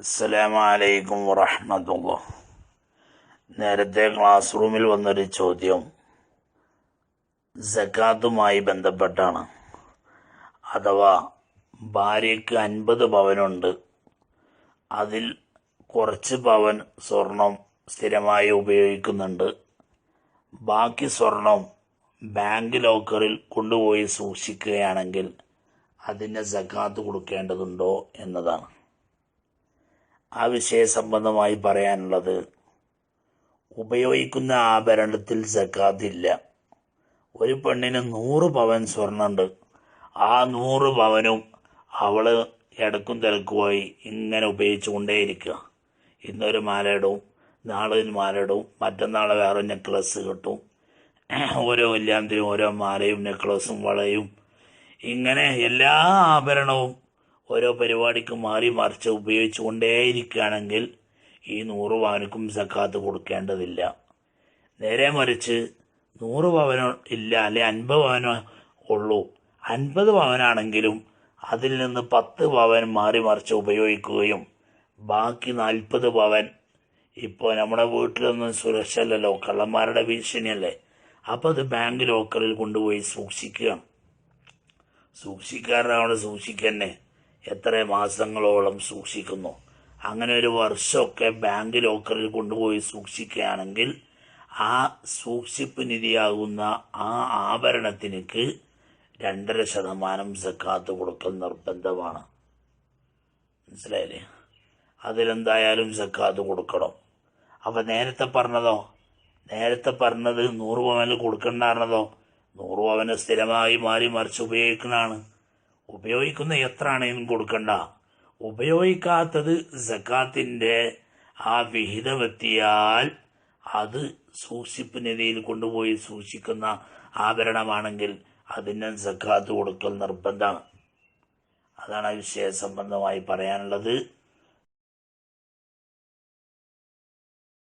അസ്സലാമലൈക്കും വറഹമത്തുള്ള നേരത്തെ ക്ലാസ് റൂമിൽ വന്നൊരു ചോദ്യം. സക്കാത്തുമായി ബന്ധപ്പെട്ടാണ്. അഥവാ ഭാര്യയ്ക്ക് അൻപത് പവനുണ്ട്. അതിൽ കുറച്ച് പവൻ സ്വർണം സ്ഥിരമായി ഉപയോഗിക്കുന്നുണ്ട്. ബാക്കി സ്വർണം ബാങ്ക് ലോക്കറിൽ കൊണ്ടുപോയി സൂക്ഷിക്കുകയാണെങ്കിൽ അതിന്റെ സക്കാത്ത് കൊടുക്കേണ്ടതുണ്ടോ എന്നതാണ്. ആ വിഷയ സംബന്ധമായി പറയാനുള്ളത്. ഉപയോഗിക്കുന്ന ആഭരണത്തിൽ സക്കാത്തില്ല. ഒരു പെണ്ണിന് നൂറ് പവൻ സ്വർണുണ്ട് ആ നൂറ് പവനും അവൾ ഇടക്കും തിരക്കുമായി ഇങ്ങനെ ഉപയോഗിച്ചു കൊണ്ടേയിരിക്കുക ഇന്നൊരു മാലയിടും നാളെ ഒരു മാലയിടും മറ്റന്നാൾ വേറെ നെക്ലസ് കിട്ടും. ഓരോ കല്യാണത്തിനും ഓരോ മാലയും നെക്ലസും വളയും ഇങ്ങനെ എല്ലാ ആഭരണവും ഓരോ പരിപാടിക്ക് മാറി മറിച്ച് ഉപയോഗിച്ചു കൊണ്ടേയിരിക്കുകയാണെങ്കിൽ ഈ നൂറ് പവനക്കും സക്കാത്ത് കൊടുക്കേണ്ടതില്ല. നേരെ മറിച്ച് നൂറ് പവനോ ഇല്ല അല്ലെ അൻപത് പവനോ ഉള്ളൂ. അൻപത് പവനാണെങ്കിലും അതിൽ നിന്ന് പത്ത് പവൻ മാറി മറിച്ച് ഉപയോഗിക്കുകയും ബാക്കി നാൽപ്പത് പവൻ ഇപ്പോൾ നമ്മുടെ വീട്ടിലൊന്നും സുരക്ഷ അല്ലല്ലോ കള്ളന്മാരുടെ ഭീഷണിയല്ലേ? അപ്പോൾ അത് ബാങ്ക് ലോക്കറിൽ കൊണ്ടുപോയി സൂക്ഷിക്കുക. സൂക്ഷിക്കാറാണ് സൂക്ഷിക്കന്നെ. എത്ര മാസങ്ങളോളം സൂക്ഷിക്കുന്നു. അങ്ങനെ ഒരു വർഷമൊക്കെ ബാങ്ക് ലോക്കറിൽ കൊണ്ടുപോയി സൂക്ഷിക്കുകയാണെങ്കിൽ ആ സൂക്ഷിപ്പ് നിധിയാകുന്ന ആ ആഭരണത്തിനക്ക് രണ്ടര ശതമാനം സക്കാത്ത് കൊടുക്കൽ നിർബന്ധമാണ്. മനസ്സിലായില്ലേ? അതിലെന്തായാലും സക്കാത്ത് കൊടുക്കണം. അപ്പം നേരത്തെ പറഞ്ഞതോ? നേരത്തെ പറഞ്ഞത് നൂറ് പവനിൽ കൊടുക്കണ്ടായിരുന്നതോ? നൂറ് പവന് സ്ഥിരമായി മാറി മറിച്ച് ഉപയോഗിക്കുന്നതാണ്. ഉപയോഗിക്കുന്ന എത്ര ആണെങ്കിലും കൊടുക്കണ്ട. ഉപയോഗിക്കാത്തത് സക്കാത്തിന്റെ ആ വിഹിതമെത്തിയാൽ അത് സൂക്ഷിപ്പ് നിധിയിൽ കൊണ്ടുപോയി സൂക്ഷിക്കുന്ന ആഭരണമാണെങ്കിൽ അതിന് സക്കാത്ത് കൊടുക്കൽ നിർബന്ധമാണ്. അതാണ് ആ വിഷയ സംബന്ധമായി പറയാനുള്ളത്.